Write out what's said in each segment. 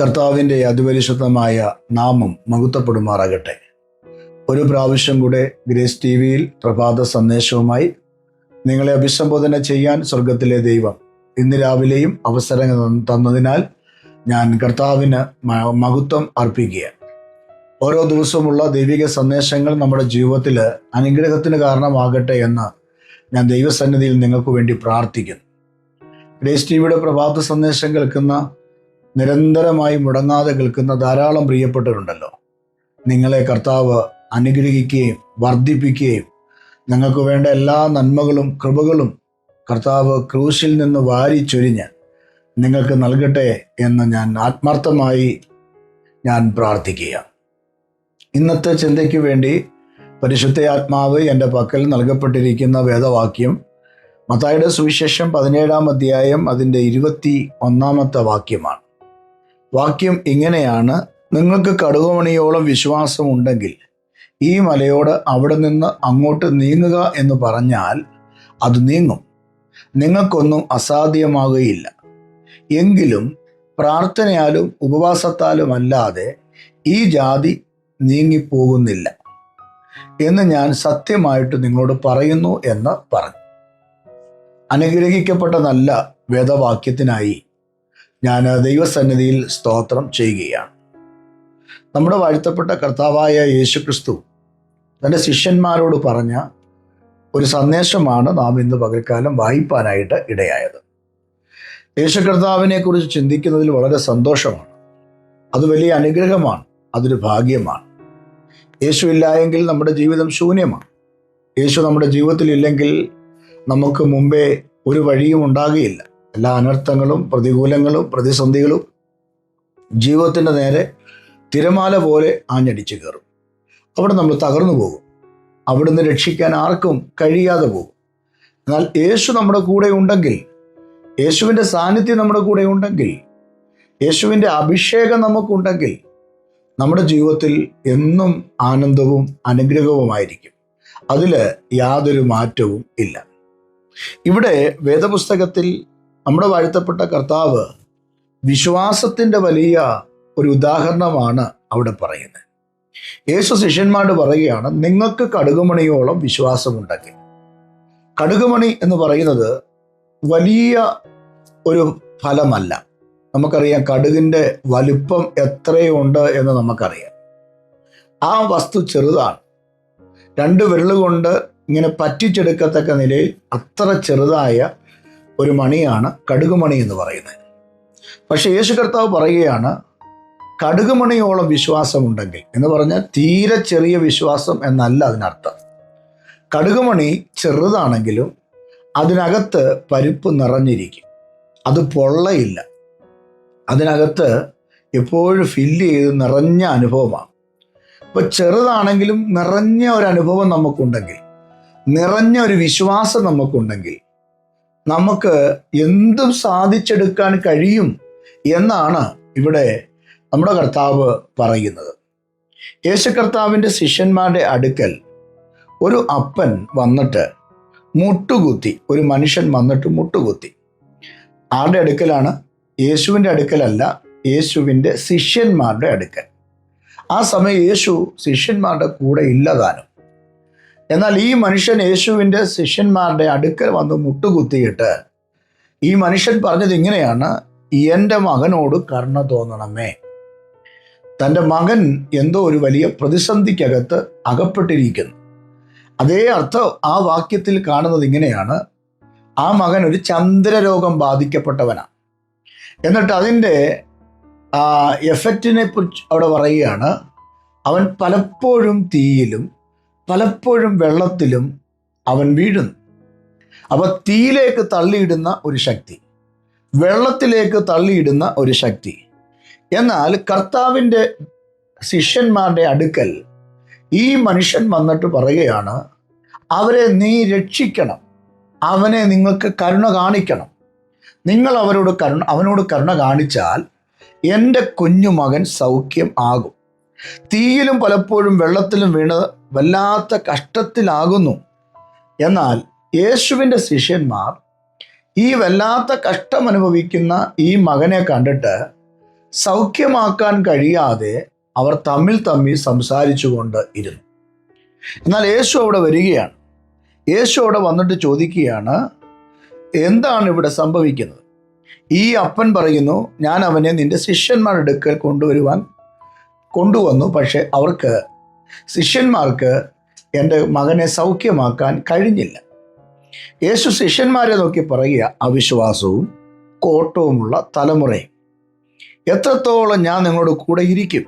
കർത്താവിന്റെ അതിപരിശുദ്ധമായ നാമം മകുത്തപ്പെടുമാറാകട്ടെ ഒരു പ്രാവശ്യം കൂടെ ഗ്രേസ് ടി വിയിൽ പ്രഭാത സന്ദേശവുമായി നിങ്ങളെ അഭിസംബോധന ചെയ്യാൻ സ്വർഗത്തിലെ ദൈവം ഇന്ന് രാവിലെയും അവസരം തന്നതിനാൽ ഞാൻ കർത്താവിന് മഹത്വം അർപ്പിക്കുകയാണ്. ഓരോ ദിവസവുമുള്ള ദൈവിക സന്ദേശങ്ങൾ നമ്മുടെ ജീവിതത്തിൽ അനുഗ്രഹത്തിന് കാരണമാകട്ടെ എന്ന് ഞാൻ ദൈവസന്നിധിയിൽ നിങ്ങൾക്ക് വേണ്ടി പ്രാർത്ഥിക്കുന്നു. ഗ്രേസ് ടി വിയുടെ പ്രഭാത സന്ദേശം കേൾക്കുന്ന നിരന്തരമായി മുടങ്ങാതെ കേൾക്കുന്ന ധാരാളം പ്രിയപ്പെട്ടവരുണ്ടല്ലോ. നിങ്ങളെ കർത്താവ് അനുഗ്രഹിക്കുകയും വർദ്ധിപ്പിക്കുകയും നിങ്ങൾക്ക് വേണ്ട എല്ലാ നന്മകളും കൃപകളും കർത്താവ് ക്രൂശിൽ നിന്ന് വാരി ചൊരിഞ്ഞ് നിങ്ങൾക്ക് നൽകട്ടെ എന്ന് ഞാൻ ആത്മാർത്ഥമായി ഞാൻ പ്രാർത്ഥിക്കുക ഇന്നത്തെ ചിന്തയ്ക്ക് വേണ്ടി പരിശുദ്ധ ആത്മാവ് എന്റെ പക്കൽ നൽകപ്പെട്ടിരിക്കുന്ന വേദവാക്യം മത്തായുടെ സുവിശേഷം പതിനേഴാം അധ്യായം അതിന്റെ ഇരുപത്തി ഒന്നാമത്തെ വാക്യമാണ്. വാക്യം ഇങ്ങനെയാണ്. നിങ്ങൾക്ക് കടുകുമണിയോളം വിശ്വാസമുണ്ടെങ്കിൽ ഈ മലയോട് അവിടെ നിന്ന് അങ്ങോട്ട് നീങ്ങുക എന്ന് പറഞ്ഞാൽ അത് നീങ്ങും. നിങ്ങൾക്കൊന്നും അസാധ്യമാകുകയില്ല. എങ്കിലും പ്രാർത്ഥനയാലും ഉപവാസത്താലും അല്ലാതെ ഈ ജാതി നീങ്ങിപ്പോകുന്നില്ല എന്ന് ഞാൻ സത്യമായിട്ട് നിങ്ങളോട് പറയുന്നു എന്ന് പറഞ്ഞു. അനുഗ്രഹിക്കപ്പെട്ട നല്ല വേദവാക്യത്തിനായി ഞാൻ ദൈവസന്നിധിയിൽ സ്തോത്രം ചെയ്യുകയാണ്. നമ്മുടെ വാഴ്ത്തപ്പെട്ട കർത്താവായ യേശു ക്രിസ്തു തന്റെ ശിഷ്യന്മാരോട് പറഞ്ഞ ഒരു സന്ദേശമാണ് നാം ഇന്ന് പകൽക്കാലം വായിപ്പാനായിട്ട് ഇടയായത്. യേശു കർത്താവിനെ കുറിച്ച് ചിന്തിക്കുന്നതിൽ വളരെ സന്തോഷമാണ്. അത് വലിയ അനുഗ്രഹമാണ്. അതൊരു ഭാഗ്യമാണ്. യേശു ഇല്ലായെങ്കിൽ നമ്മുടെ ജീവിതം ശൂന്യമാണ്. യേശു നമ്മുടെ ജീവിതത്തിൽ ഇല്ലെങ്കിൽ നമുക്ക് മുമ്പേ ഒരു വഴിയും ഉണ്ടാകുകയില്ല. എല്ലാ അനർത്ഥങ്ങളും പ്രതികൂലങ്ങളും പ്രതിസന്ധികളും ജീവിതത്തിന്റെ നേരെ തിരമാല പോലെ ആഞ്ഞടിച്ചു കയറും. അവിടെ നമ്മൾ തകർന്നു പോകും. അവിടുന്ന് രക്ഷിക്കാൻ ആർക്കും കഴിയാതെ പോകും. എന്നാൽ യേശു നമ്മുടെ കൂടെ ഉണ്ടെങ്കിൽ യേശുവിന്റെ സാന്നിധ്യം നമ്മുടെ കൂടെ ഉണ്ടെങ്കിൽ യേശുവിന്റെ അഭിഷേകം നമുക്കുണ്ടെങ്കിൽ നമ്മുടെ ജീവിതത്തിൽ എന്നും ആനന്ദവും അനുഗ്രഹവുമായിരിക്കും. അതിൽ യാതൊരു മാറ്റവും ഇല്ല. ഇവിടെ വേദപുസ്തകത്തിൽ നമ്മുടെ വാഴ്ത്തപ്പെട്ട കർത്താവ് വിശ്വാസത്തിന്റെ വലിയ ഒരു ഉദാഹരണമാണ് അവിടെ പറയുന്നത്. യേശു ശിഷ്യന്മാരോട് പറയുകയാണ് നിങ്ങൾക്ക് കടുകുമണിയോളം വിശ്വാസമുണ്ടെങ്കിൽ. കടുകുമണി എന്ന് പറയുന്നത് വലിയ ഒരു ഫലമല്ല. നമുക്കറിയാം കടുകിന്റെ വലുപ്പം എത്രയുണ്ട് എന്ന് നമുക്കറിയാം. ആ വസ്തു ചെറുതാണ്. രണ്ട് വിരലുകൊണ്ട് ഇങ്ങനെ പറ്റിച്ചെടുക്കത്തക്ക നിലയിൽ അത്ര ചെറുതായ ഒരു മണിയാണ് കടുകുമണി എന്ന് പറയുന്നത്. പക്ഷെ യേശു കർത്താവ് പറയുകയാണ് കടുകുമണിയോളം വിശ്വാസമുണ്ടെങ്കിൽ എന്ന് പറഞ്ഞാൽ തീരെ ചെറിയ വിശ്വാസം എന്നല്ല അതിനർത്ഥം. കടുകുമണി ചെറുതാണെങ്കിലും അതിനകത്ത് പരിപ്പ് നിറഞ്ഞിരിക്കും. അത് പൊള്ളയില്ല. അതിനകത്ത് എപ്പോഴും ഫില്ല് ചെയ്ത് നിറഞ്ഞ അനുഭവമാണ്. ഇപ്പോൾ ചെറുതാണെങ്കിലും നിറഞ്ഞ ഒരു അനുഭവം നമുക്കുണ്ടെങ്കിൽ നിറഞ്ഞ ഒരു വിശ്വാസം നമുക്കുണ്ടെങ്കിൽ നമുക്ക് എന്തും സാധിച്ചെടുക്കാൻ കഴിയും എന്നാണ് ഇവിടെ നമ്മുടെ കർത്താവ് പറയുന്നത്. യേശു കർത്താവിന്റെ ശിഷ്യന്മാരുടെ അടുക്കൽ ഒരു അപ്പൻ വന്നിട്ട് മുട്ടുകുത്തി ഒരു മനുഷ്യൻ വന്നിട്ട് മുട്ടുകുത്തി. ആരുടെ അടുക്കലാണ്? യേശുവിന്റെ അടുക്കലല്ല യേശുവിന്റെ ശിഷ്യന്മാരുടെ അടുക്കൽ. ആ സമയം യേശു ശിഷ്യന്മാരുടെ കൂടെ ഇല്ലതാനും എന്നാൽ ഈ മനുഷ്യൻ യേശുവിന്റെ ശിഷ്യന്മാരുടെ അടുക്കൽ വന്ന് മുട്ടുകുത്തിയിട്ട് ഈ മനുഷ്യൻ പറഞ്ഞത് ഇങ്ങനെയാണ് എന്റെ മകനോട് കരുണ തോന്നണമേ. തന്റെ മകൻ എന്തോ ഒരു വലിയ പ്രതിസന്ധിക്കകത്ത് അകപ്പെട്ടിരിക്കുന്നു. അതേ അർത്ഥം ആ വാക്യത്തിൽ കാണുന്നത് ഇങ്ങനെയാണ് ആ മകൻ ഒരു ചന്ദ്രരോഗം ബാധിക്കപ്പെട്ടവനാണ്. എന്നിട്ട് അതിന്റെ എഫക്റ്റിനെ കുറിച്ച് അവിടെ പറയുകയാണ് അവൻ പലപ്പോഴും തീയിലും പലപ്പോഴും വെള്ളത്തിലും അവൻ വീഴുന്നു. അപ്പോൾ തീയിലേക്ക് തള്ളിയിടുന്ന ഒരു ശക്തി. വെള്ളത്തിലേക്ക് തള്ളിയിടുന്ന ഒരു ശക്തി. എന്നാൽ കർത്താവിന്റെ ശിഷ്യന്മാരുടെ അടുക്കൽ ഈ മനുഷ്യൻ വന്നിട്ട് പറയുകയാണ് അവരെ നീ രക്ഷിക്കണം. അവനെ നിങ്ങൾക്ക് കരുണ കാണിക്കണം. നിങ്ങൾ അവരോട് കരുണ അവനോട് കരുണ കാണിച്ചാൽ എന്റെ കുഞ്ഞുമകൻ സൗഖ്യം ആകും. തീയിലും പലപ്പോഴും വെള്ളത്തിലും വീണ് വല്ലാത്ത കഷ്ടത്തിലാകുന്നു. എന്നാൽ യേശുവിന്റെ ശിഷ്യന്മാർ ഈ വല്ലാത്ത കഷ്ടം അനുഭവിക്കുന്ന ഈ മകനെ കണ്ടിട്ട് സൗഖ്യമാക്കാൻ കഴിയാതെ അവർ തമ്മിൽ തമ്മിൽ സംസാരിച്ചുകൊണ്ട് ഇരുന്നു. എന്നാൽ യേശു അവിടെ വരികയാണ്. യേശു അവിടെ വന്നിട്ട് ചോദിക്കുകയാണ് എന്താണ് ഇവിടെ സംഭവിക്കുന്നത്? ഈ അപ്പൻ പറയുന്നു ഞാൻ അവനെ നിന്റെ ശിഷ്യന്മാരുടെ അടുക്കൽ കൊണ്ടുവരുവാൻ കൊണ്ടുവന്നു പക്ഷെ അവർക്ക് ശിഷ്യന്മാർക്ക് എന്റെ മകനെ സൗഖ്യമാക്കാൻ കഴിഞ്ഞില്ല. യേശു ശിഷ്യന്മാരെ നോക്കി പറയുക അവിശ്വാസവും കോട്ടവുമുള്ള തലമുറയും എത്രത്തോളം ഞാൻ നിങ്ങളുടെ കൂടെ ഇരിക്കും?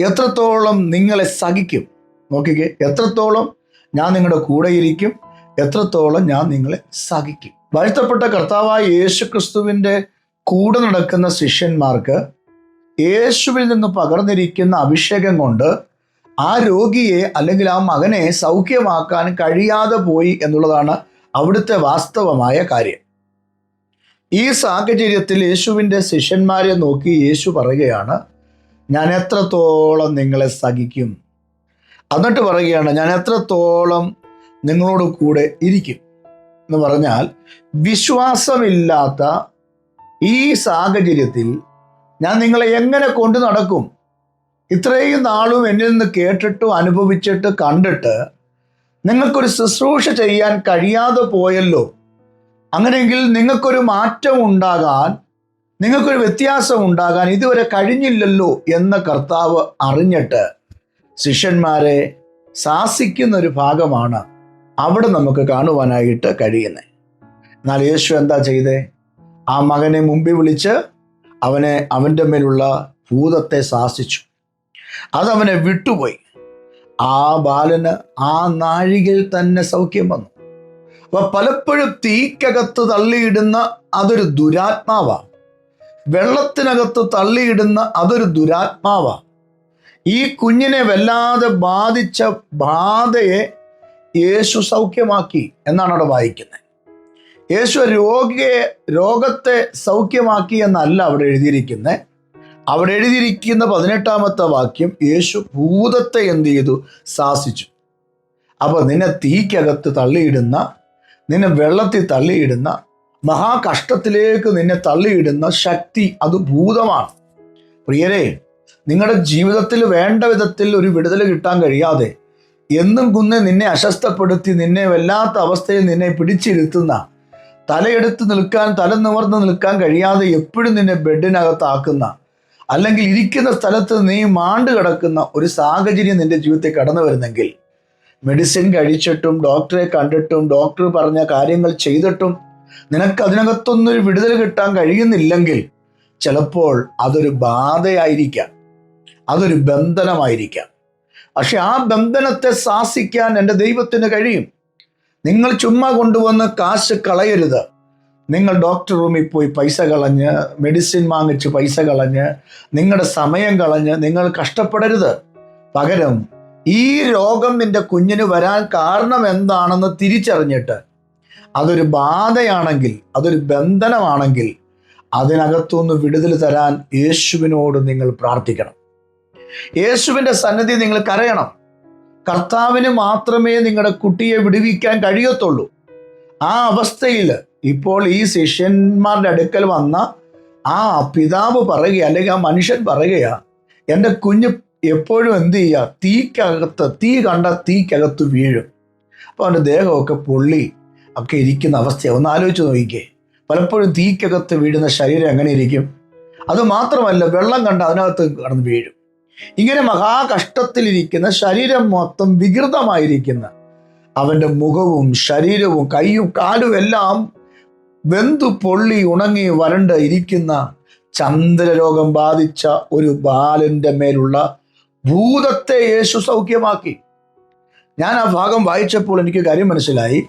എത്രത്തോളം നിങ്ങളെ സഹിക്കും? നോക്കിക്കേ എത്രത്തോളം ഞാൻ നിങ്ങളുടെ കൂടെ ഇരിക്കും? എത്രത്തോളം ഞാൻ നിങ്ങളെ സഹിക്കും? വാഴ്ത്തപ്പെട്ട കർത്താവായ യേശു ക്രിസ്തുവിന്റെ കൂടെ നടക്കുന്ന ശിഷ്യന്മാർക്ക് യേശുവിൽ നിന്ന് പകർന്നിരിക്കുന്ന അഭിഷേകം കൊണ്ട് ആ രോഗിയെ അല്ലെങ്കിൽ ആ മകനെ സൗഖ്യമാക്കാൻ കഴിയാതെ പോയി എന്നുള്ളതാണ് അവിടുത്തെ വാസ്തവമായ കാര്യം. ഈ സാഹചര്യത്തിൽ യേശുവിന്റെ ശിഷ്യന്മാരെ നോക്കി യേശു പറയുകയാണ് ഞാൻ എത്രത്തോളം നിങ്ങളെ സഹിക്കും? എന്നിട്ട് പറയുകയാണ് ഞാൻ എത്രത്തോളം നിങ്ങളോട് കൂടെ ഇരിക്കും? എന്ന് പറഞ്ഞാൽ വിശ്വാസമില്ലാത്ത ഈ സാഹചര്യത്തിൽ ഞാൻ നിങ്ങളെ എങ്ങനെ കൊണ്ടു നടക്കും? ഇത്രയും നാളും എന്നിൽ നിന്ന് കേട്ടിട്ടും അനുഭവിച്ചിട്ട് കണ്ടിട്ട് നിങ്ങൾക്കൊരു ശുശ്രൂഷ ചെയ്യാൻ കഴിയാതെ പോയല്ലോ. അങ്ങനെയെങ്കിൽ നിങ്ങൾക്കൊരു മാറ്റം ഉണ്ടാകാൻ നിങ്ങൾക്കൊരു വ്യത്യാസം ഉണ്ടാകാൻ ഇതുവരെ കഴിഞ്ഞില്ലല്ലോ എന്ന കർത്താവ് അറിഞ്ഞിട്ട് ശിഷ്യന്മാരെ ശാസിക്കുന്ന ഒരു ഭാഗമാണ് അവിടെ നമുക്ക് കാണുവാനായിട്ട് കഴിയുന്നത് എന്നാൽ യേശു എന്താ ചെയ്തേ? ആ മകനെ മുമ്പിൽ വിളിച്ച് അവനെ അവന്റെ മേലുള്ള ഭൂതത്തെ ശാസിച്ചു. അതവനെ വിട്ടുപോയി. ആ ബാലന് ആ നാഴികയിൽ തന്നെ സൗഖ്യം വന്നു. അപ്പൊ പലപ്പോഴും തീക്കകത്ത് തള്ളിയിടുന്ന അതൊരു ദുരാത്മാവാണ് വെള്ളത്തിനകത്ത് തള്ളിയിടുന്ന അതൊരു ദുരാത്മാവാണ് ഈ കുഞ്ഞിനെ വല്ലാതെ ബാധിച്ച ബാധയെ യേശു സൗഖ്യമാക്കി എന്നാണ് അവിടെ വായിക്കുന്നത്. യേശു രോഗിയെ രോഗത്തെ സൗഖ്യമാക്കി എന്നല്ല അവിടെ എഴുതിയിരിക്കുന്നത്. അവിടെ എഴുതിയിരിക്കുന്ന പതിനെട്ടാമത്തെ വാക്യം യേശു ഭൂതത്തെ എന്ത് ചെയ്തു? ശാസിച്ചു. അപ്പൊ നിന്നെ തീക്കകത്ത് തള്ളിയിടുന്ന നിന്നെ വെള്ളത്തിൽ തള്ളിയിടുന്ന മഹാകഷ്ടത്തിലേക്ക് നിന്നെ തള്ളിയിടുന്ന ശക്തി അത് ഭൂതമാണ്. പ്രിയരെ നിങ്ങളുടെ ജീവിതത്തിൽ വേണ്ട വിധത്തിൽ ഒരു വിടുതൽ കിട്ടാൻ കഴിയാതെ എന്നും കുന്നെ നിന്നെ അശസ്തപ്പെടുത്തി നിന്നെ വല്ലാത്ത അവസ്ഥയിൽ നിന്നെ പിടിച്ചിരുത്തുന്ന തലയെടുത്ത് നിൽക്കാൻ തല നിവർന്ന് നിൽക്കാൻ കഴിയാതെ എപ്പോഴും നിന്നെ ബെഡിനകത്താക്കുന്ന അല്ലെങ്കിൽ ഇരിക്കുന്ന സ്ഥലത്ത് നീ മാണ്ട് കിടക്കുന്ന ഒരു സാഹചര്യം നിന്റെ ജീവിതത്തിൽ കടന്നു വരുന്നെങ്കിൽ മെഡിസിൻ കഴിച്ചിട്ടും ഡോക്ടറെ കണ്ടിട്ടും ഡോക്ടർ പറഞ്ഞ കാര്യങ്ങൾ ചെയ്തിട്ടും നിനക്ക് അതിനകത്തൊന്നൊരു വിടുതൽ കിട്ടാൻ കഴിയുന്നില്ലെങ്കിൽ ചിലപ്പോൾ അതൊരു ബാധയായിരിക്കാം. അതൊരു ബന്ധനമായിരിക്കാം. പക്ഷെ ആ ബന്ധനത്തെ ശാസിക്കാൻ എന്റെ ദൈവത്തിന് കഴിയും. നിങ്ങൾ ചുമ്മാ കൊണ്ടുവന്ന് കാശ് കളയരുത്. നിങ്ങൾ ഡോക്ടർ റൂമിൽ പോയി പൈസ കളഞ്ഞ് മെഡിസിൻ വാങ്ങിച്ച് പൈസ കളഞ്ഞ് നിങ്ങളുടെ സമയം കളഞ്ഞ് നിങ്ങൾ കഷ്ടപ്പെടരുത്. പകരം ഈ രോഗം നിന്റെ കുഞ്ഞിന് വരാൻ കാരണം എന്താണെന്ന് തിരിച്ചറിഞ്ഞിട്ട് അതൊരു ബാധയാണെങ്കിൽ അതൊരു ബന്ധനമാണെങ്കിൽ അതിനകത്തുനിന്ന് വിടുതൽ തരാൻ യേശുവിനോട് നിങ്ങൾ പ്രാർത്ഥിക്കണം. യേശുവിന്റെ സന്നിധി നിങ്ങൾ കരയണം. കർത്താവിന് മാത്രമേ നിങ്ങളുടെ കുട്ടിയെ വിടുവിക്കാൻ കഴിയത്തുള്ളൂ. ആ അവസ്ഥയിൽ ഇപ്പോൾ ഈ ശിഷ്യന്മാരുടെ അടുക്കൽ വന്ന ആ പിതാവ് പറയുക അല്ലെങ്കിൽ ആ മനുഷ്യൻ പറയുക എന്റെ കുഞ്ഞ് എപ്പോഴും എന്ത് ചെയ്യുക തീക്കകത്ത് തീ കണ്ട തീക്കകത്ത് വീഴും. അപ്പോൾ അവന്റെ ദേഹമൊക്കെ പൊള്ളി ഒക്കെ ഇരിക്കുന്ന അവസ്ഥയാണ് ഒന്ന് ആലോചിച്ച് നോക്കിക്കേ. പലപ്പോഴും തീക്കകത്ത് വീഴുന്ന ശരീരം എങ്ങനെ ഇരിക്കും? അത് മാത്രമല്ല വെള്ളം കണ്ട് അതിനകത്ത് കടന്ന് വീഴും. ഇങ്ങനെ മഹാകഷ്ടത്തിലിരിക്കുന്ന ശരീരം മൊത്തം വികൃതമായിരിക്കുന്ന അവന്റെ മുഖവും ശരീരവും കൈയും കാലും എല്ലാം വെന്തു പൊള്ളി ഉണങ്ങി വരണ്ട് ഇരിക്കുന്ന ചന്ദ്രരോഗം ബാധിച്ച ഒരു ബാലന്റെ മേലുള്ള ഭൂതത്തെ യേശു സൗഖ്യമാക്കി. ഞാൻ ആ ഭാഗം വായിച്ചപ്പോൾ എനിക്ക് കാര്യം മനസ്സിലായി.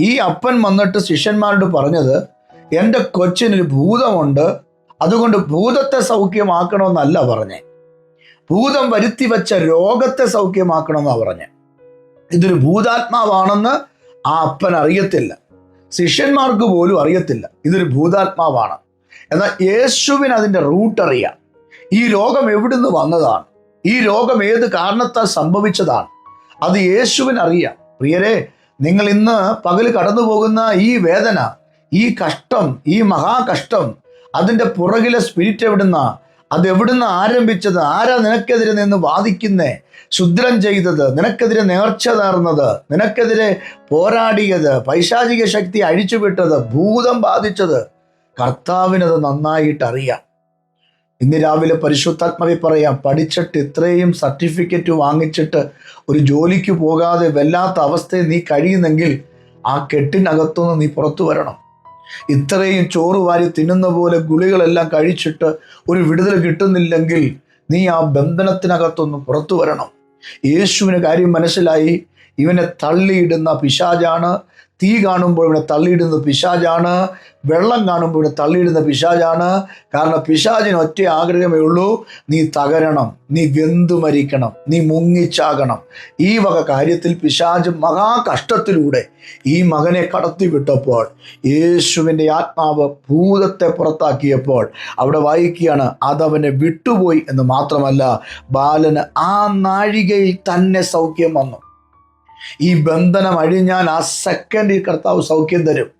ഈ അപ്പൻ വന്നിട്ട് ശിഷ്യന്മാരോട് പറഞ്ഞത് എന്റെ കൊച്ചിനൊരു ഭൂതമുണ്ട് അതുകൊണ്ട് ഭൂതത്തെ സൗഖ്യമാക്കണമെന്നല്ല പറഞ്ഞേ. ഭൂതം വരുത്തി വച്ച രോഗത്തെ സൗഖ്യമാക്കണമെന്നാണ് പറഞ്ഞേ. ഇതൊരു ഭൂതാത്മാവാണെന്ന് ആ അപ്പൻ അറിയത്തില്ല. ശിഷ്യന്മാർക്ക് പോലും അറിയത്തില്ല. ഇതൊരു ഭൂതാത്മാവാണ്. എന്നാൽ യേശുവിന് അതിന്റെ റൂട്ട് അറിയാം. ഈ രോഗം എവിടുന്ന് വന്നതാണ്? ഈ രോഗം ഏത് കാരണത്താൽ സംഭവിച്ചതാണ്? അത് യേശുവിന് അറിയാം. പ്രിയരെ നിങ്ങൾ ഇന്ന് പകൽ കടന്നു പോകുന്ന ഈ വേദന ഈ കഷ്ടം ഈ മഹാകഷ്ടം അതിന്റെ പുറകിലെ സ്പിരിറ്റ് എവിടുന്ന? അത് എവിടുന്ന് ആരംഭിച്ചത്? ആരാ നിനക്കെതിരെ നിന്ന് വാദിക്കുന്നേ? ശുദ്രം ചെയ്തത് നിനക്കെതിരെ നേർച്ച നേർന്നത് നിനക്കെതിരെ പോരാടിയത് പൈശാചിക ശക്തി അഴിച്ചുവിട്ടത് ഭൂതം ബാധിച്ചത്. കർത്താവിനത് നന്നായിട്ട് അറിയാം. ഇന്ന് രാവിലെ പരിശുദ്ധാത്മാവി പറയാം പഠിച്ചിട്ട് ഇത്രയും സർട്ടിഫിക്കറ്റ് വാങ്ങിച്ചിട്ട് ഒരു ജോലിക്ക് പോകാതെ വല്ലാത്ത അവസ്ഥയിൽ നീ കഴിയുന്നെങ്കിൽ ആ കെട്ടിനകത്തുനിന്ന് നീ പുറത്തു വരണം. ഇത്രയും ചോറ് വാരി തിന്നുന്ന പോലെ ഗുളികളെല്ലാം കഴിച്ചിട്ട് ഒരു വിടുതൽ കിട്ടുന്നില്ലെങ്കിൽ നീ ആ ബന്ധനത്തിനകത്തൊന്ന് പുറത്തു വരണം. യേശുവിന് കാര്യം മനസ്സിലായി. ഇവനെ തള്ളിയിടുന്ന പിശാജാണ് തീ കാണുമ്പോൾ ഇവനെ തള്ളിയിടുന്ന പിശാജാണ് വെള്ളം കാണുമ്പോൾ ഇവിടെ തള്ളിയിടുന്ന പിശാജാണ് കാരണം പിശാചിന് ഒറ്റ ആഗ്രഹമേ ഉള്ളൂ നീ തകരണം നീ വെന്തു മരിക്കണം നീ മുങ്ങിച്ചാകണം. ഈ വക കാര്യത്തിൽ പിശാജ് മഹാകഷ്ടത്തിലൂടെ ഈ മകനെ കടത്തിവിട്ടപ്പോൾ യേശുവിന്റെ ആത്മാവ് ഭൂതത്തെ പുറത്താക്കിയപ്പോൾ അവിടെ വായിക്കുകയാണ് അതവനെ വിട്ടുപോയി എന്ന് മാത്രമല്ല ബാലന് ആ നാഴികയിൽ തന്നെ സൗഖ്യം വന്നു. ഈ ബന്ധനം അഴിഞ്ഞാൽ ആ സെക്കൻഡിൽ കർത്താവ് സൗഖ്യം തരും.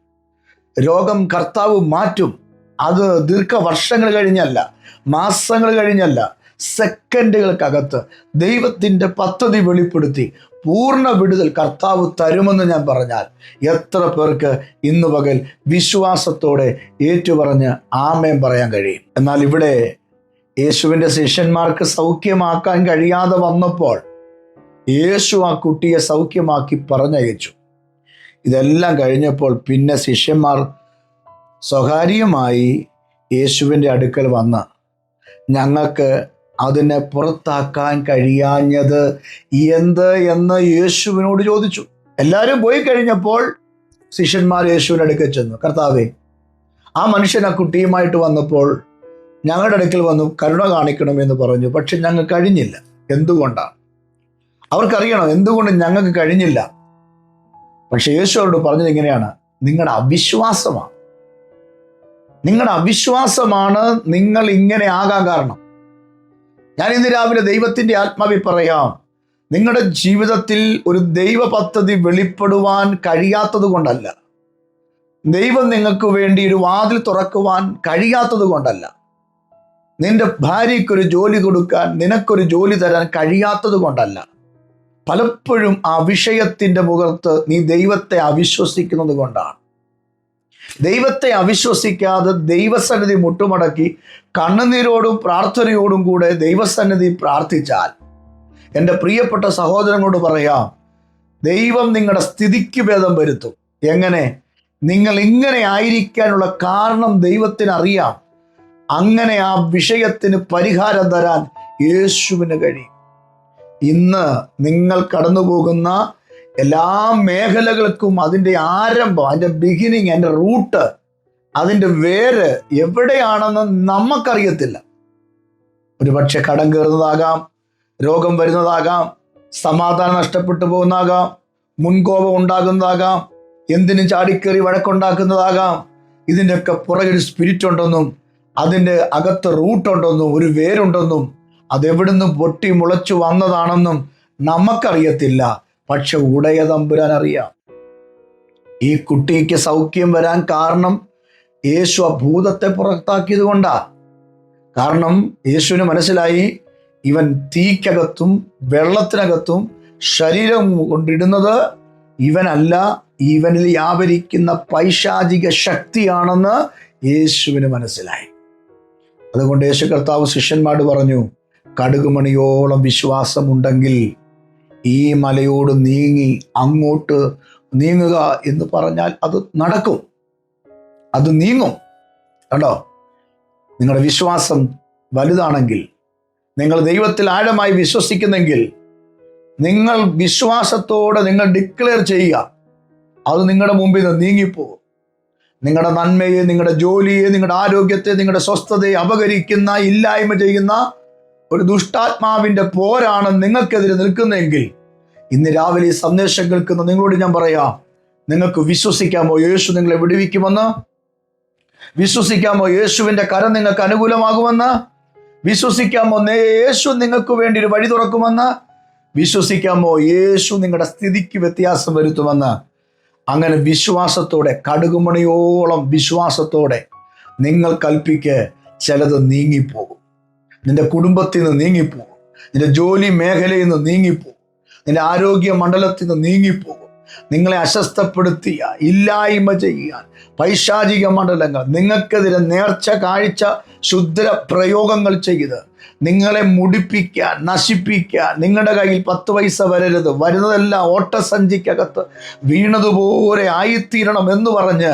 രോഗം കർത്താവ് മാറ്റും. അത് ദീർഘവർഷങ്ങൾ കഴിഞ്ഞല്ല മാസങ്ങൾ കഴിഞ്ഞല്ല സെക്കൻഡുകൾക്കകത്ത് ദൈവത്തിന്റെ പദ്ധതി വെളിപ്പെടുത്തി പൂർണ വിടുതൽ കർത്താവ് തരുമെന്ന് ഞാൻ പറഞ്ഞാൽ എത്ര പേർക്ക് ഇന്ന് പകൽ വിശ്വാസത്തോടെ ഏറ്റുപറഞ്ഞ് ആമയം പറയാൻ കഴിയും. എന്നാൽ ഇവിടെ യേശുവിന്റെ ശിഷ്യന്മാർക്ക് സൗഖ്യമാക്കാൻ കഴിയാതെ വന്നപ്പോൾ യേശു ആ കുട്ടിയെ സൗഖ്യമാക്കി പറഞ്ഞയച്ചു. ഇതെല്ലാം കഴിഞ്ഞപ്പോൾ പിന്നെ ശിഷ്യന്മാർ സ്വകാര്യമായി യേശുവിന്റെ അടുക്കൽ വന്ന് ഞങ്ങൾക്ക് അതിനെ പുറത്താക്കാൻ കഴിയാഞ്ഞത് എന്ത്? എന്ന് യേശുവിനോട് ചോദിച്ചു. എല്ലാവരും പോയി കഴിഞ്ഞപ്പോൾ ശിഷ്യന്മാർ യേശുവിന്റെ അടുക്കൽ ചെന്നു. കർത്താവേ ആ മനുഷ്യൻ ആ കുട്ടിയുമായിട്ട് വന്നപ്പോൾ ഞങ്ങളുടെ അടുക്കൽ വന്നു കരുണ കാണിക്കണമെന്ന് പറഞ്ഞു. പക്ഷെ ഞങ്ങൾ കഴിഞ്ഞില്ല. എന്തുകൊണ്ടാണ്? അവർക്കറിയണം എന്തുകൊണ്ട് ഞങ്ങൾക്ക് കഴിഞ്ഞില്ല. പക്ഷെ യേശു അവരോട് പറഞ്ഞത് ഇങ്ങനെയാണ് നിങ്ങളുടെ അവിശ്വാസമാണ്. നിങ്ങളുടെ അവിശ്വാസമാണ് നിങ്ങൾ ഇങ്ങനെ ആകാൻ കാരണം. ഞാൻ ഇന്ന് രാവിലെ ദൈവത്തിന്റെ ആത്മാവി പറയാം നിങ്ങളുടെ ജീവിതത്തിൽ ഒരു ദൈവ പദ്ധതി വെളിപ്പെടുവാൻ കഴിയാത്തത് കൊണ്ടല്ല. ദൈവം നിങ്ങൾക്ക് വേണ്ടി ഒരു വാതിൽ തുറക്കുവാൻ കഴിയാത്തത് കൊണ്ടല്ല. നിന്റെ ഭാര്യയ്ക്കൊരു ജോലി കൊടുക്കാൻ നിനക്കൊരു ജോലി തരാൻ കഴിയാത്തത് കൊണ്ടല്ല. പലപ്പോഴും ആ വിഷയത്തിന്റെ മുഖത്ത് നീ ദൈവത്തെ അവിശ്വസിക്കുന്നത് കൊണ്ടാണ്. ദൈവത്തെ അവിശ്വസിക്കാതെ ദൈവസന്നിധി മുട്ടുമടക്കി കണ്ണുനീരോടും പ്രാർത്ഥനയോടും കൂടെ ദൈവസന്നിധി പ്രാർത്ഥിച്ചാൽ എന്റെ പ്രിയപ്പെട്ട സഹോദരങ്ങളോട് പറയാം ദൈവം നിങ്ങളുടെ സ്ഥിതിക്ക് ഭേദം വരുത്തും. എങ്ങനെ? നിങ്ങൾ ഇങ്ങനെ ആയിരിക്കാനുള്ള കാരണം ദൈവത്തിന് അറിയാം അങ്ങനെ ആ വിഷയത്തിന് പരിഹാരം തരാൻ യേശുവിന് കഴിയും. ഇന്ന് നിങ്ങൾ കടന്നു പോകുന്ന എല്ലാ മേഖലകൾക്കും അതിന്റെ ആരംഭം അതിന്റെ ബിഗിനിങ് അതിന്റെ റൂട്ട് അതിന്റെ വേര് എവിടെയാണെന്ന് നമുക്കറിയത്തില്ല. ഒരുപക്ഷെ കടം കയറുന്നതാകാം രോഗം വരുന്നതാകാം സമാധാനം നഷ്ടപ്പെട്ടു പോകുന്നതാകാം മുൻകോപം ഉണ്ടാകുന്നതാകാം എന്തിനും ചാടിക്കേറി വഴക്കുണ്ടാക്കുന്നതാകാം. ഇതിന്റെയൊക്കെ പുറകിൽ സ്പിരിറ്റ് ഉണ്ടെന്നും അതിന്റെ അകത്ത് റൂട്ടുണ്ടെന്നും ഒരു വേരുണ്ടെന്നും അതെവിടുന്ന് പൊട്ടി മുളച്ചു വന്നതാണെന്നും നമുക്കറിയത്തില്ല. പക്ഷെ ഉടയ തമ്പുരാൻ അറിയാം. ഈ കുട്ടിക്ക് സൗഖ്യം വരാൻ കാരണം യേശു ആ ഭൂതത്തെ പുറത്താക്കിയത് കൊണ്ടാ. കാരണം യേശുവിന് മനസ്സിലായി ഇവൻ തീക്കകത്തും വെള്ളത്തിനകത്തും ശരീരം കൊണ്ടിടുന്നത് ഇവനല്ല ഇവനിൽ വ്യാപരിക്കുന്ന പൈശാചിക ശക്തിയാണെന്ന് യേശുവിന് മനസ്സിലായി. അതുകൊണ്ട് യേശു കർത്താവ് ശിഷ്യന്മാരോട് പറഞ്ഞു കടുകുമണിയോളം വിശ്വാസമുണ്ടെങ്കിൽ ഈ മലയോട് നീങ്ങി അങ്ങോട്ട് നീങ്ങുക എന്ന് പറഞ്ഞാൽ അത് നടക്കും. അത് നീങ്ങും. കണ്ടോ? നിങ്ങളുടെ വിശ്വാസം വലുതാണെങ്കിൽ നിങ്ങൾ ദൈവത്തിൽ ആഴമായി വിശ്വസിക്കുന്നെങ്കിൽ നിങ്ങൾ വിശ്വാസത്തോടെ നിങ്ങൾ ഡിക്ലെയർ ചെയ്യുക അത് നിങ്ങളുടെ മുമ്പിൽ നിന്ന് നീങ്ങിപ്പോകും. നിങ്ങളുടെ നന്മയെ നിങ്ങളുടെ ജോലിയെ നിങ്ങളുടെ ആരോഗ്യത്തെ നിങ്ങളുടെ സ്വസ്ഥതയെ അപകരിക്കുന്ന ഇല്ലായ്മ ചെയ്യുന്ന ഒരു ദുഷ്ടാത്മാവിന്റെ പോരാണ് നിങ്ങൾക്കെതിരെ നിൽക്കുന്നതെങ്കിൽ ഇന്ന് രാവിലെ ഈ സന്ദേശം കേൾക്കുന്ന നിങ്ങളോട് ഞാൻ പറയാം നിങ്ങൾക്ക് വിശ്വസിക്കാമോ യേശു നിങ്ങളെ വിടുവിക്കുമെന്ന്? വിശ്വസിക്കാമോ യേശുവിന്റെ കരം നിങ്ങൾക്ക് അനുകൂലമാകുമെന്ന്? വിശ്വസിക്കാമോ യേശു നിങ്ങൾക്ക് വേണ്ടി ഒരു വഴി തുറക്കുമെന്ന്? വിശ്വസിക്കാമോ യേശു നിങ്ങളുടെ സ്ഥിതിക്ക് വ്യത്യാസം വരുത്തുമെന്ന്? അങ്ങനെ വിശ്വാസത്തോടെ കടുകുമണിയോളം വിശ്വാസത്തോടെ നിങ്ങൾ കൽപ്പിക്ക് ചിലത് നീങ്ങിപ്പോകും. നിന്റെ കുടുംബത്തിൽ നിന്ന് നീങ്ങിപ്പോകും. നിന്റെ ജോലി മേഖലയിൽ നിന്ന് നീങ്ങിപ്പോകും. നിന്റെ ആരോഗ്യ മണ്ഡലത്തിൽ നിന്ന് നീങ്ങിപ്പോകും. നിങ്ങളെ അസ്വസ്ഥപ്പെടുത്തിയ ഇല്ലായ്മ ചെയ്യാൻ പൈശാചിക മണ്ഡലങ്ങൾ നിങ്ങൾക്കെതിരെ നേർച്ച കാഴ്ച ശുദ്ര പ്രയോഗങ്ങൾ ചെയ്ത് നിങ്ങളെ മുടിപ്പിക്കാൻ നശിപ്പിക്കാൻ നിങ്ങളുടെ കയ്യിൽ പത്ത് പൈസ വരരുത് വരുന്നതെല്ലാം ഓട്ടസഞ്ചിക്കകത്ത് വീണതുപോലെ ആയിത്തീരണം എന്ന് പറഞ്ഞ്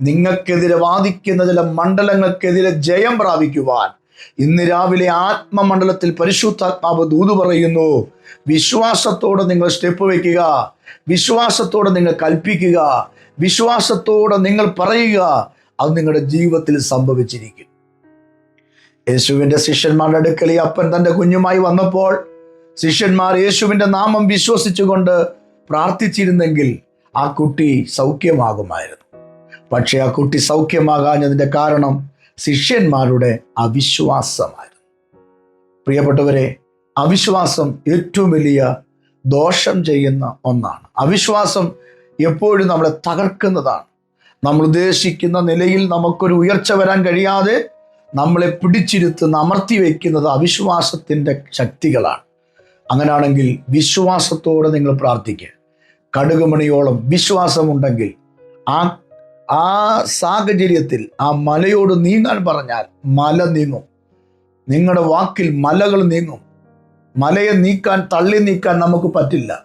നിങ്ങൾക്കെതിരെ വാദിക്കുന്ന ചില മണ്ഡലങ്ങൾക്കെതിരെ ജയം പ്രാപിക്കുവാൻ ഇന്ന് രാവിലെ ആത്മമണ്ഡലത്തിൽ പരിശുദ്ധാത്മാവ് ദൂത് പറയുന്നു. വിശ്വാസത്തോടെ നിങ്ങൾ സ്റ്റെപ്പ് വയ്ക്കുക വിശ്വാസത്തോടെ നിങ്ങൾ കൽപ്പിക്കുക. വിശ്വാസത്തോടെ നിങ്ങൾ പറയുക. അത് നിങ്ങളുടെ ജീവിതത്തിൽ സംഭവിച്ചിരിക്കും. യേശുവിന്റെ ശിഷ്യന്മാരുടെ അടുക്കൽ ഈ അപ്പൻ തന്റെ കുഞ്ഞുമായി വന്നപ്പോൾ ശിഷ്യന്മാർ യേശുവിന്റെ നാമം വിശ്വസിച്ചുകൊണ്ട് പ്രാർത്ഥിച്ചിരുന്നെങ്കിൽ ആ കുട്ടി സൗഖ്യമാകുമായിരുന്നു. പക്ഷേ ആ കുട്ടി സൗഖ്യമാകാഞ്ഞതിന്റെ കാരണം ശിഷ്യന്മാരുടെ അവിശ്വാസമായിരുന്നു. പ്രിയപ്പെട്ടവരെ അവിശ്വാസം ഏറ്റവും വലിയ ദോഷം ചെയ്യുന്ന ഒന്നാണ്. അവിശ്വാസം എപ്പോഴും നമ്മളെ തകർക്കുന്നതാണ്. നമ്മൾ ഉദ്ദേശിക്കുന്ന നിലയിൽ നമുക്കൊരു ഉയർച്ച വരാൻ കഴിയാതെ നമ്മളെ പിടിച്ചിരുത്തുന്ന അമർത്തി വയ്ക്കുന്നത് അവിശ്വാസത്തിന്റെ ശക്തികളാണ്. അങ്ങനെയാണെങ്കിൽ വിശ്വാസത്തോടെ നിങ്ങൾ പ്രാർത്ഥിക്കുക. കടുകുമണിയോളം വിശ്വാസമുണ്ടെങ്കിൽ ആ ആ സാഹചര്യത്തിൽ ആ മലയോട് നീങ്ങാൻ പറഞ്ഞാൽ മല നീങ്ങും. നിങ്ങളുടെ വാക്കിൽ മലകൾ നീങ്ങും. മലയെ നീക്കാൻ തള്ളി നീക്കാൻ നമുക്ക് പറ്റില്ല.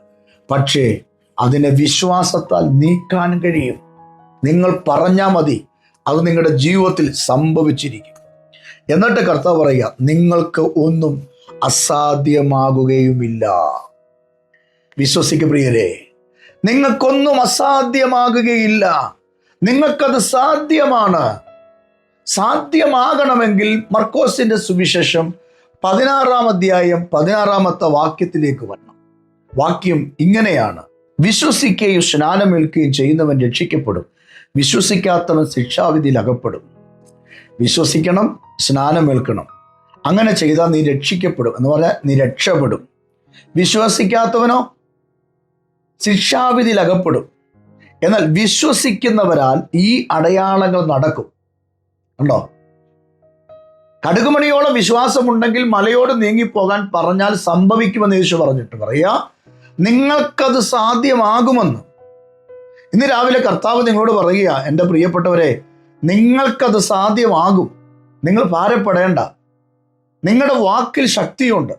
പക്ഷേ അതിനെ വിശ്വാസത്താൽ നീക്കാൻ കഴിയും. നിങ്ങൾ പറഞ്ഞാൽ മതി അത് നിങ്ങളുടെ ജീവിതത്തിൽ സംഭവിച്ചിരിക്കും. എന്നിട്ട് കർത്താവ് പറയുക നിങ്ങൾക്ക് ഒന്നും അസാധ്യമാകുകയുമില്ല. വിശ്വസിക്കപ്രിയരെ നിങ്ങൾക്കൊന്നും അസാധ്യമാകുകയില്ല. നിങ്ങൾക്കത് സാധ്യമാണ്. സാധ്യമാകണമെങ്കിൽ മർക്കോസിന്റെ സുവിശേഷം പതിനാറാം അധ്യായം പതിനാറാമത്തെ വാക്യത്തിലേക്ക് വരണം. വാക്യം ഇങ്ങനെയാണ്. വിശ്വസിക്കുകയും സ്നാനമേൽക്കുകയും ചെയ്യുന്നവൻ രക്ഷിക്കപ്പെടും. വിശ്വസിക്കാത്തവൻ ശിക്ഷാവിധിയിൽ അകപ്പെടും. വിശ്വസിക്കണം സ്നാനമേൽക്കണം. അങ്ങനെ ചെയ്താൽ നീ രക്ഷിക്കപ്പെടും എന്ന് പറഞ്ഞാൽ നീ രക്ഷപ്പെടും. വിശ്വസിക്കാത്തവനോ ശിക്ഷാവിധിയിൽ അകപ്പെടും. എന്നാൽ വിശ്വസിക്കുന്നവരാൽ ഈ അടയാളങ്ങൾ നടക്കും. ഉണ്ടോ കടുകുമണിയോളം വിശ്വാസമുണ്ടെങ്കിൽ മലയോട് നീങ്ങിപ്പോകാൻ പറഞ്ഞാൽ സംഭവിക്കുമെന്ന് യേശു പറഞ്ഞിട്ട് പറയാ നിങ്ങൾക്കത് സാധ്യമാകുമെന്ന്. ഇന്ന് രാവിലെ കർത്താവ് നിങ്ങളോട് പറയുക എന്റെ പ്രിയപ്പെട്ടവരെ നിങ്ങൾക്കത് സാധ്യമാകും. നിങ്ങൾ ഭാരപ്പെടേണ്ട. നിങ്ങളുടെ വാക്കിൽ ശക്തിയുണ്ട്.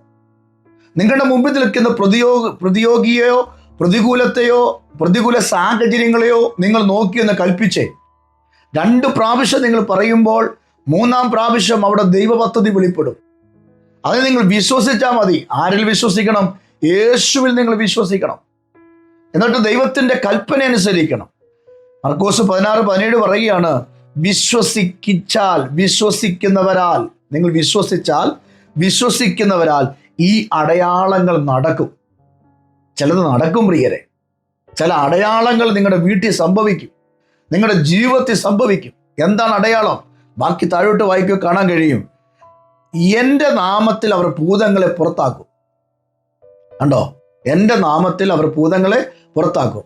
നിങ്ങളുടെ മുമ്പിൽ നിൽക്കുന്ന പ്രതിയോഗ പ്രതിയോഗിയെയോ പ്രതികൂലത്തെയോ പ്രതികൂല സാഹചര്യങ്ങളെയോ നിങ്ങൾ നോക്കിയെന്ന് കൽപ്പിച്ചേ. രണ്ട് പ്രാവശ്യം നിങ്ങൾ പറയുമ്പോൾ മൂന്നാം പ്രാവശ്യം അവിടെ ദൈവ പദ്ധതി വെളിപ്പെടും. അത് നിങ്ങൾ വിശ്വസിച്ചാൽ മതി. ആരിൽ വിശ്വസിക്കണം? യേശുവിൽ നിങ്ങൾ വിശ്വസിക്കണം. എന്നിട്ട് ദൈവത്തിന്റെ കൽപ്പന അനുസരിക്കണം. മർക്കോസ് പതിനാറ് പതിനേഴ് പറയുകയാണ് വിശ്വസിക്കിച്ചാൽ വിശ്വസിക്കുന്നവരാൽ നിങ്ങൾ വിശ്വസിച്ചാൽ വിശ്വസിക്കുന്നവരാൽ ഈ അടയാളങ്ങൾ നടക്കും. ചിലത് നടക്കും പ്രിയരെ. ചില അടയാളങ്ങൾ നിങ്ങളുടെ വീട്ടിൽ സംഭവിക്കും. നിങ്ങളുടെ ജീവിതത്തിൽ സംഭവിക്കും. എന്താണ് അടയാളം? ബാക്കി താഴോട്ട് വായിക്കുക കാണാൻ കഴിയും. എന്റെ നാമത്തിൽ അവർ ഭൂതങ്ങളെ പുറത്താക്കും. കണ്ടോ? എന്റെ നാമത്തിൽ അവർ ഭൂതങ്ങളെ പുറത്താക്കും.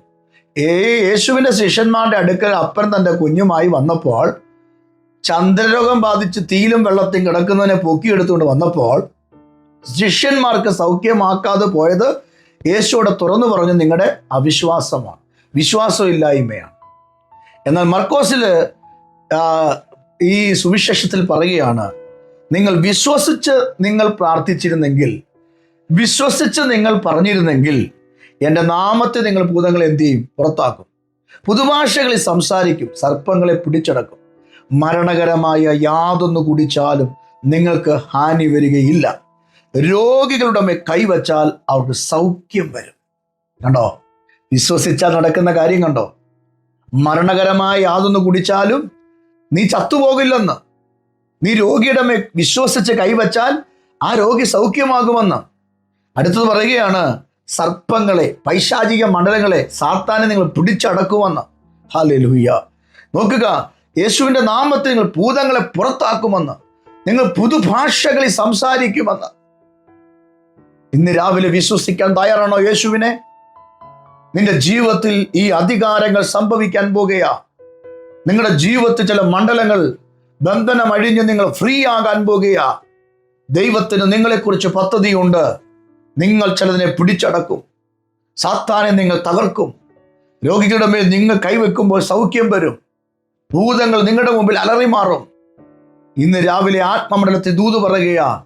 ഏ യേശുവിന്റെ ശിഷ്യന്മാരുടെ അടുക്കൽ അപ്പൻ തന്റെ കുഞ്ഞുമായി വന്നപ്പോൾ ചന്ദ്രരോഗം ബാധിച്ച് തീയിലും വെള്ളത്തിൽ കിടക്കുന്നതിനെ പൊക്കിയെടുത്തുകൊണ്ട് വന്നപ്പോൾ ശിഷ്യന്മാർക്ക് സൗഖ്യമാക്കാതെ പോയത് യേശുവിടെ തുറന്നു പറഞ്ഞു നിങ്ങളുടെ അവിശ്വാസമാണ്. വിശ്വാസമില്ലായ്മയാണ്. എന്നാൽ മർക്കോസിൽ ഈ സുവിശേഷത്തിൽ പറയുകയാണ് നിങ്ങൾ വിശ്വസിച്ച് നിങ്ങൾ പ്രാർത്ഥിച്ചിരുന്നെങ്കിൽ വിശ്വസിച്ച് നിങ്ങൾ പറഞ്ഞിരുന്നെങ്കിൽ എന്റെ നാമത്തെ നിങ്ങൾ ഭൂതങ്ങൾ എന്ത് ചെയ്യും? പുറത്താക്കും. പുതുഭാഷകളിൽ സംസാരിക്കും സർപ്പങ്ങളെ പിടിച്ചടക്കും. മരണകരമായ യാതൊന്നു കുടിച്ചാലും നിങ്ങൾക്ക് ഹാനി വരികയില്ല. രോഗികളുടെ മേൽ കൈവച്ചാൽ അവർക്ക് സൗഖ്യം വരും. കണ്ടോ? വിശ്വസിച്ചാൽ നടക്കുന്ന കാര്യം കണ്ടോ? മരണകരമായ യാതൊന്നു കുടിച്ചാലും നീ ചത്തുപോകില്ലെന്ന്. നീ രോഗിയുടെ മേൽ വിശ്വസിച്ച് കൈവച്ചാൽ ആ രോഗി സൗഖ്യമാകുമെന്ന്. അടുത്തത് പറയുകയാണ് സർപ്പങ്ങളെ പൈശാചിക മണ്ഡലങ്ങളെ സാത്താനെ നിങ്ങൾ പിടിച്ചടക്കുമെന്ന്. ഹാലേ ലൂയ്യ നോക്കുക യേശുവിന്റെ നാമത്തിൽ നിങ്ങൾ ഭൂതങ്ങളെ പുറത്താക്കുമെന്ന്. നിങ്ങൾ പുതുഭാഷകളിൽ സംസാരിക്കുമെന്ന്. ഇന്ന് രാവിലെ വിശ്വസിക്കാൻ തയ്യാറാണോ യേശുവിനെ? നിന്റെ ജീവിതത്തിൽ ഈ അധികാരങ്ങൾ സംഭവിക്കാൻ പോകുകയാ. നിങ്ങളുടെ ജീവിതത്തിൽ ചില മണ്ഡലങ്ങൾ ബന്ധനം അഴിഞ്ഞ് നിങ്ങൾ ഫ്രീ ആകാൻ പോകുകയാ. ദൈവത്തിന് നിങ്ങളെക്കുറിച്ച് പദ്ധതിയുണ്ട്. നിങ്ങൾ ചിലതിനെ പിടിച്ചടക്കും. സാത്താനെ നിങ്ങൾ തകർക്കും. രോഗികളുടെ മേൽ നിങ്ങൾ കൈവെക്കുമ്പോൾ സൗഖ്യം വരും. ഭൂതങ്ങൾ നിങ്ങളുടെ മുമ്പിൽ അലറി മാറും ഇന്ന് രാവിലെ ആത്മമണ്ഡലത്തിൽ ദൂത് പറയുകയാ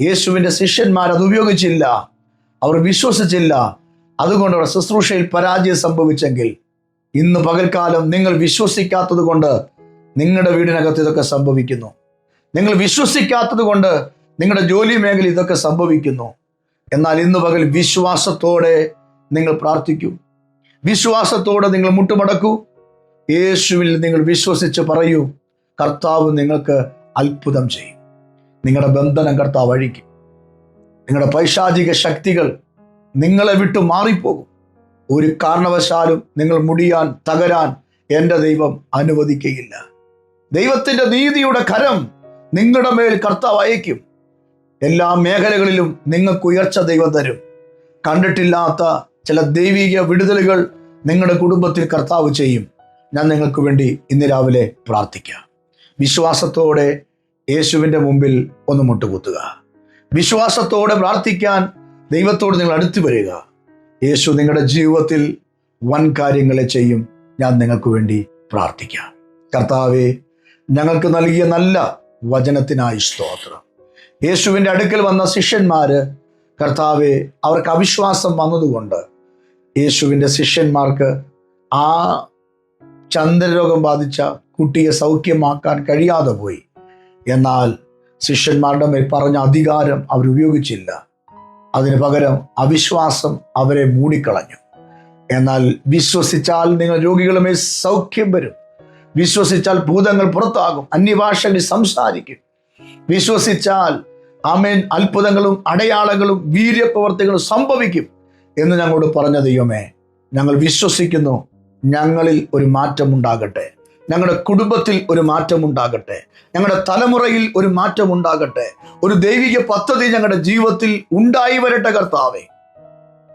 യേശുവിന്റെ ശിഷ്യന്മാർ അത് ഉപയോഗിച്ചില്ല. അവർ വിശ്വസിച്ചില്ല. അതുകൊണ്ട് അവർ ശുശ്രൂഷയിൽ പരാജയം സംഭവിച്ചെങ്കിൽ ഇന്ന് പകൽക്കാലം നിങ്ങൾ വിശ്വസിക്കാത്തത് കൊണ്ട് നിങ്ങളുടെ വീടിനകത്ത് ഇതൊക്കെ സംഭവിക്കുന്നു. നിങ്ങൾ വിശ്വസിക്കാത്തത് കൊണ്ട് നിങ്ങളുടെ ജോലി മേഖല ഇതൊക്കെ സംഭവിക്കുന്നു. എന്നാൽ ഇന്ന് പകൽ വിശ്വാസത്തോടെ നിങ്ങൾ പ്രാർത്ഥിക്കൂ. വിശ്വാസത്തോടെ നിങ്ങൾ മുട്ടുമടക്കൂ. യേശുവിൽ നിങ്ങൾ വിശ്വസിച്ച് പറയൂ. കർത്താവ് നിങ്ങൾക്ക് അത്ഭുതം ചെയ്യും. നിങ്ങളുടെ ബന്ധനം കർത്താവ് അഴിക്കും. നിങ്ങളുടെ പൈശാചിക ശക്തികൾ നിങ്ങളെ വിട്ടു മാറിപ്പോകും. ഒരു കാരണവശാലും നിങ്ങൾ മുടിയാൻ തകരാൻ എന്റെ ദൈവം അനുവദിക്കുകയില്ല ദൈവത്തിന്റെ നീതിയുടെ കരം നിങ്ങളുടെ മേൽ കർത്താവ് അയക്കും. എല്ലാ മേഖലകളിലും നിങ്ങൾക്ക് ഉയർച്ച ദൈവം തരും. കണ്ടിട്ടില്ലാത്ത ചില ദൈവിക വിടുതലുകൾ നിങ്ങളുടെ കുടുംബത്തിൽ കർത്താവ് ചെയ്യും. ഞാൻ നിങ്ങൾക്ക് വേണ്ടി ഇന്ന് രാവിലെ പ്രാർത്ഥിക്കാം. വിശ്വാസത്തോടെ യേശുവിന്റെ മുമ്പിൽ ഒന്ന് മുട്ടുകുത്തുക. വിശ്വാസത്തോടെ പ്രാർത്ഥിക്കാൻ ദൈവത്തോട് നിങ്ങൾ അടുത്തു വരിക. യേശു നിങ്ങളുടെ ജീവിതത്തിൽ വൻ കാര്യങ്ങളെ ചെയ്യും. ഞാൻ നിങ്ങൾക്ക് വേണ്ടി പ്രാർത്ഥിക്കാം. കർത്താവെ ഞങ്ങൾക്ക് നൽകിയ നല്ല വചനത്തിനായി സ്തോത്രം. യേശുവിന്റെ അടുക്കൽ വന്ന ശിഷ്യന്മാര് കർത്താവെ അവർക്ക് അവിശ്വാസം വന്നതുകൊണ്ട് യേശുവിന്റെ ശിഷ്യന്മാർക്ക് ആ ചന്ദ്രരോഗം ബാധിച്ച കുട്ടിയെ സൗഖ്യമാക്കാൻ കഴിയാതെ പോയി. എന്നാൽ ശിഷ്യന്മാരുടെ മേൽ പറഞ്ഞ അധികാരം അവരുപയോഗിച്ചില്ല. അതിന് പകരം അവിശ്വാസം അവരെ മൂടിക്കളഞ്ഞു. എന്നാൽ വിശ്വസിച്ചാൽ നിങ്ങൾ രോഗികളുടെ മേൽ സൗഖ്യം വരും. വിശ്വസിച്ചാൽ ഭൂതങ്ങൾ പുറത്താകും. അന്യഭാഷകളിൽ സംസാരിക്കും. വിശ്വസിച്ചാൽ ആമേൻ അത്ഭുതങ്ങളും അടയാളങ്ങളും വീര്യപ്രവർത്തികളും സംഭവിക്കും എന്ന് ഞങ്ങളോട് പറഞ്ഞ ദൈവമേ ഞങ്ങൾ വിശ്വസിക്കുന്നു. ഞങ്ങളിൽ ഒരു മാറ്റമുണ്ടാകട്ടെ. ഞങ്ങളുടെ കുടുംബത്തിൽ ഒരു മാറ്റം ഉണ്ടാകട്ടെ. ഞങ്ങളുടെ തലമുറയിൽ ഒരു മാറ്റം ഉണ്ടാകട്ടെ. ഒരു ദൈവിക പദ്ധതി ഞങ്ങളുടെ ജീവിതത്തിൽ ഉണ്ടായി വരട്ടെ കർത്താവേ.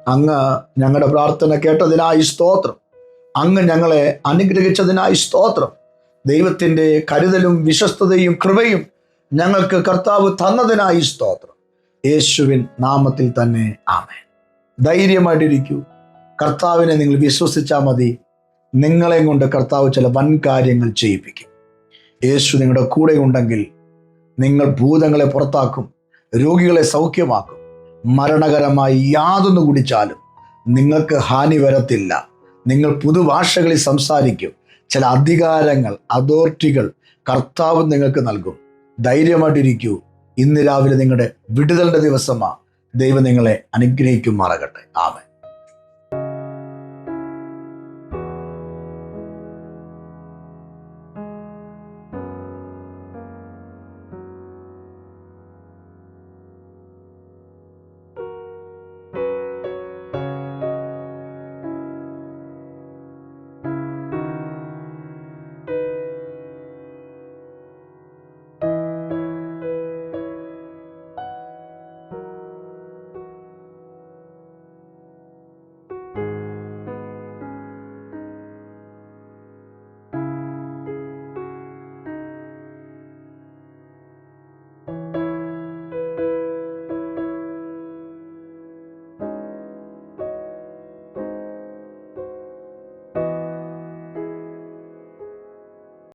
അങ്ങ് ഞങ്ങളുടെ പ്രാർത്ഥന കേട്ടതിനായി സ്തോത്രം. അങ്ങ് ഞങ്ങളെ അനുഗ്രഹിച്ചതിനായി സ്തോത്രം. ദൈവത്തിന്റെ കരുതലും വിശ്വസ്തതയും കൃപയും ഞങ്ങൾക്ക് കർത്താവ് തന്നതിനായി സ്തോത്രം. യേശുവിൻ നാമത്തിൽ തന്നെ ആമേ ധൈര്യമായിട്ടിരിക്കൂ. കർത്താവിനെ നിങ്ങൾ വിശ്വസിച്ചാൽ മതി. നിങ്ങളെ കൊണ്ട് കർത്താവ് ചില വൻ കാര്യങ്ങൾ ചെയ്യിപ്പിക്കും. യേശു നിങ്ങളുടെ കൂടെ ഉണ്ടെങ്കിൽ നിങ്ങൾ ഭൂതങ്ങളെ പുറത്താക്കും രോഗികളെ സൗഖ്യമാക്കും. മരണകരമായി യാതൊന്ന് കുടിച്ചാലും നിങ്ങൾക്ക് ഹാനി വരത്തില്ല. നിങ്ങൾ പുതുഭാഷകളിൽ സംസാരിക്കും. ചില അധികാരങ്ങൾ അതോറിറ്റികൾ കർത്താവ് നിങ്ങൾക്ക് നൽകും. ധൈര്യമായിട്ടിരിക്കൂ. ഇന്ന് രാവിലെ നിങ്ങളുടെ വിടുതലിന്റെ ദിവസമാണ് ദൈവം നിങ്ങളെ അനുഗ്രഹിക്കുമാറാകട്ടെ ആമൻ.